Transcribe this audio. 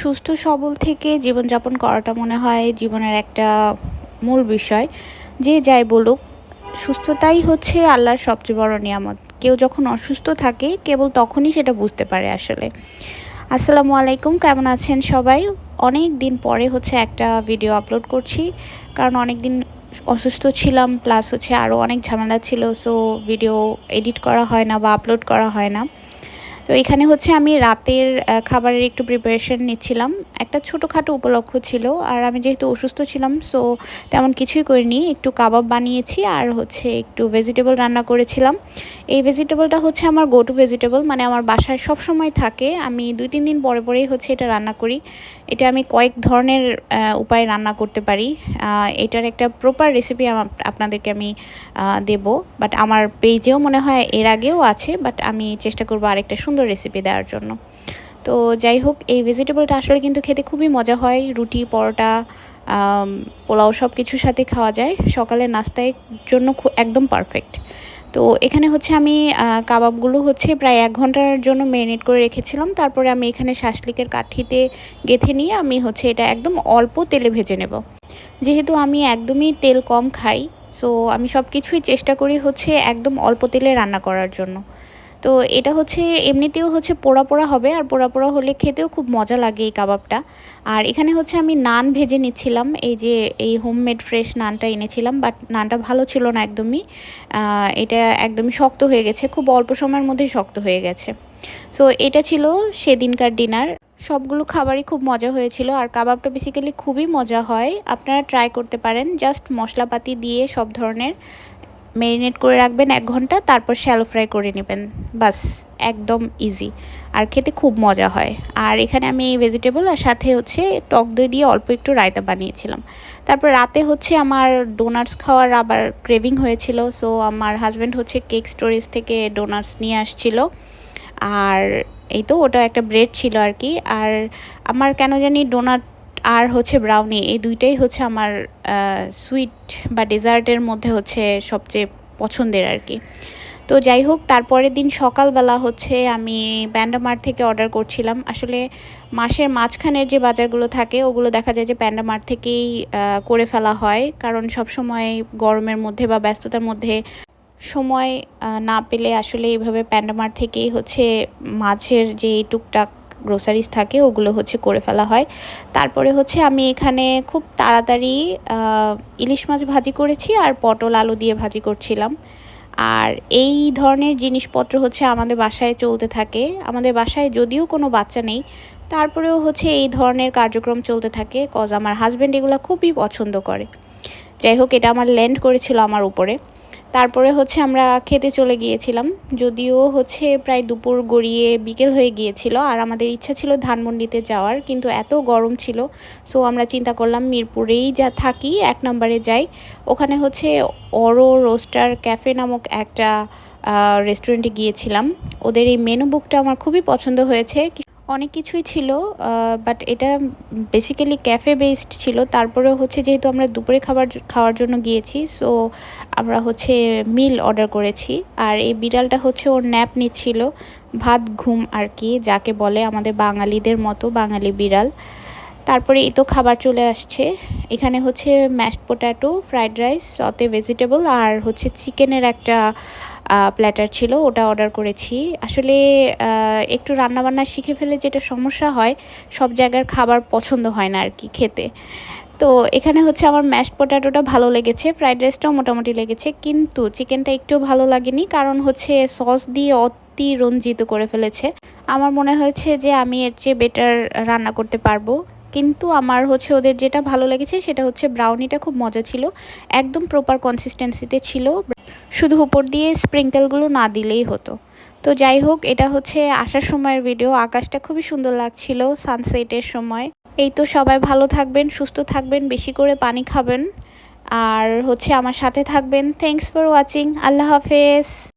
সুস্থ, সবল থেকে জীবনযাপন করাটা মনে হয় জীবনের একটা মূল বিষয়। যে যাই বলুক, সুস্থতাই হচ্ছে আল্লাহর সবচেয়ে বড় নিয়ামত। কেউ যখন অসুস্থ থাকে, কেবল তখনই সেটা বুঝতে পারে আসলে। আসসালামু আলাইকুম, কেমন আছেন সবাই? অনেক দিন পরে হচ্ছে একটা ভিডিও আপলোড করছি। কারণ অনেক দিন অসুস্থ ছিলাম প্লাস হচ্ছে আরও অনেক ঝামেলা ছিল সো ভিডিও এডিট করা হয় না বা আপলোড করা হয় না। তো এখানে হচ্ছে আমি রাতের খাবারের একটু প্রিপারেশন নিচ্ছিলাম। একটা ছোটোখাটো উপলক্ষ ছিল আর আমি যেহেতু অসুস্থ ছিলাম সো তেমন কিছুই করিনি। একটু কাবাব বানিয়েছি আর হচ্ছে একটু ভেজিটেবল রান্না করেছিলাম। এই ভেজিটেবলটা হচ্ছে আমার গো টু ভেজিটেবল মানে আমার বাসায় সব সময় থাকে। আমি দুই, তিন দিন পরে পরেই হচ্ছে এটা রান্না করি। এটা আমি কয়েক ধরনের উপায়ে রান্না করতে পারি। এটার একটা প্রপার রেসিপি আপনাদেরকে আমি দেব। বাট আমার পেজেও মনে হয় এর আগেও আছে বাট আমি চেষ্টা করব আরেকটা রেসিপি দেওয়ার জন্য। তো যাই হোক, এই ভেজিটেবলটা আসলে কিন্তু খেতে খুবই মজা হয়। রুটি, পরোটা পোলাও সব কিছুর সাথে খাওয়া যায়। সকালের নাস্তায় জন্য একদম পারফেক্ট তো এখানে হচ্ছে আমি কাবাবগুলো হচ্ছে প্রায় এক ঘণ্টার জন্য ম্যারিনেট করে রেখেছিলাম। তারপরে আমি এখানে শাসলিকের কাঠিতে গেথে নিয়ে আমি হচ্ছে এটা একদম অল্প তেলে ভেজে নেব। যেহেতু আমি একদমই তেল কম খাই সো আমি সব কিছুই চেষ্টা করি হচ্ছে একদম অল্প তেলে রান্না করার জন্য। তো এটা হচ্ছে, এমনিতেও হচ্ছে পোড়া পোড়া হবে, আর পোড়া পোড়া হলে খেতেও খুব মজা লাগে এই কাবাবটা। আর এখানে হচ্ছে আমি নান ভেজে নিচ্ছিলাম, এই যে, এই হোমমেড ফ্রেশ নানটা এনেছিলাম বাট নানটা ভালো ছিল না একদমই। এটা একদমই শক্ত হয়ে গেছে, খুব অল্প সময়ের মধ্যেই শক্ত হয়ে গেছে। সো এটা ছিল সেদিনকার ডিনার সবগুলো খাবারই খুব মজা হয়েছিল, আর কাবাবটা বেসিক্যালি খুবই মজা হয়। আপনারা ট্রাই করতে পারেন জাস্ট মশলাপাতি দিয়ে সব ধরনের ম্যারিনেট করে রাখবেন এক ঘণ্টা, তারপর শ্যালো ফ্রাই করে নেবেন। বাস, একদম ইজি আর খেতে খুব মজা হয়। আর এখানে আমি ভেজিটেবল আর সাথে হচ্ছে টক দই দিয়ে অল্প একটু রায়তা বানিয়েছিলাম। তারপর রাতে হচ্ছে আমার ডোনাটস খাওয়ার আবার ক্রেভিং হয়েছিল। সো আমার হাজব্যান্ড হচ্ছে কেক স্টোরেজ থেকে ডোনাটস নিয়ে আসছিল। আর এই তো, ওটা একটা ব্রেড ছিল আর কি। আর আমার কেন জানি ডোনাট আর হচ্ছে ব্রাউনি এই দুইটাই হচ্ছে আমার সুইট বা ডেজার্টের মধ্যে হচ্ছে সবচেয়ে পছন্দের আর কি। তো যাই হোক, তারপরের দিন সকালবেলা হচ্ছে আমি প্যান্ডামার্ট থেকে অর্ডার করছিলাম। আসলে মাসের মাঝখানের যে বাজারগুলো থাকে, ওগুলো দেখা যায় যে প্যান্ডামার্ট থেকেই করে ফেলা হয়। কারণ সব সময় গরমের মধ্যে বা ব্যস্ততার মধ্যে সময় না পেলে আসলে এইভাবে প্যান্ডামার্ট থেকেই হচ্ছে মাছের যে টুকটাক গ্রোসারিজ থাকে, ওগুলো হচ্ছে করে ফেলা হয়। তারপরে হচ্ছে আমি এখানে খুব তাড়াতাড়ি ইলিশ মাছ ভাজি করেছি আর পটল আলু দিয়ে ভাজি করছিলাম। আর এই ধরনের জিনিসপত্র হচ্ছে আমাদের বাসায় চলতে থাকে। আমাদের বাসায় যদিও কোনো বাচ্চা নেই, তারপরেও হচ্ছে এই ধরনের কার্যক্রম চলতে থাকে। কজ আমার হাজব্যান্ড এগুলো খুবই পছন্দ করে। যাই হোক, এটা আমার ল্যান্ড করেছিল আমার উপরে। তারপরে হচ্ছে আমরা খেতে চলে গিয়েছিলাম। যদিও হচ্ছে প্রায় দুপুর গড়িয়ে বিকেল হয়ে গিয়েছিল, আর আমাদের ইচ্ছা ছিল ধানমন্ডিতে যাওয়ার, কিন্তু এত গরম ছিল। সো আমরা চিন্তা করলাম মিরপুরেই যা থাকি, এক নম্বরে যাই। ওখানে হচ্ছে অরো রোস্টার ক্যাফে নামক একটা রেস্টুরেন্টে গিয়েছিলাম। ওদের এই মেনু বুকটা আমার খুবই পছন্দ হয়েছে। অনেক কিছুই ছিল বাট এটা বেসিক্যালি ক্যাফে বেসড ছিল। তারপরেও হচ্ছে যেহেতু আমরা দুপুরে খাবার খাওয়ার জন্য গিয়েছি সো আমরা হচ্ছে মিল অর্ডার করেছি। আর এই বিড়ালটা হচ্ছে ওর ন্যাপ নিচ্ছিল, ভাত, ঘুম আর কি, যাকে বলে আমাদের বাঙালিদের মতো বাঙালি বিড়াল। তারপরে এই তো খাবার চলে আসছে। এখানে হচ্ছে mashed potato fried rice saute vegetable আর হচ্ছে চিকেনের একটা প্ল্যাটার ছিল, ওটা অর্ডার করেছি। আসলে একটু রান্নাবান্না শিখে ফেলে যেটা সমস্যা হয়, সব জায়গার খাবার পছন্দ হয় না আর কি খেতে। তো এখানে হচ্ছে আমার ম্যাশ পটাটোটা ভালো লেগেছে ফ্রাইড রাইসটাও মোটামুটি লেগেছে, কিন্তু চিকেনটা একটু ভালো লাগেনি, কারণ হচ্ছে সস দিয়ে অতি রঞ্জিত করে ফেলেছে। আমার মনে হয়েছে যে আমি এর চেয়ে বেটার রান্না করতে পারব, কিন্তু আমার হচ্ছে ওদের যেটা ভালো লেগেছে, সেটা হচ্ছে ব্রাউনিটা খুব মজা ছিল, একদম প্রপার কনসিস্টেন্সিতে ছিল শুধু উপর দিয়ে স্প্রিঙ্কেলগুলো না দিলেই হতো। তো যাই হোক, এটা হচ্ছে আসার সময়ের ভিডিও আকাশটা খুবই সুন্দর লাগছিল সানসেটের সময়। এই তো সবাই ভালো থাকবেন, সুস্থ থাকবেন, বেশি করে পানি খাবেন। আর হচ্ছে আমার সাথে থাকবেন। থ্যাংকস ফর ওয়াচিং আল্লাহ হাফেজ।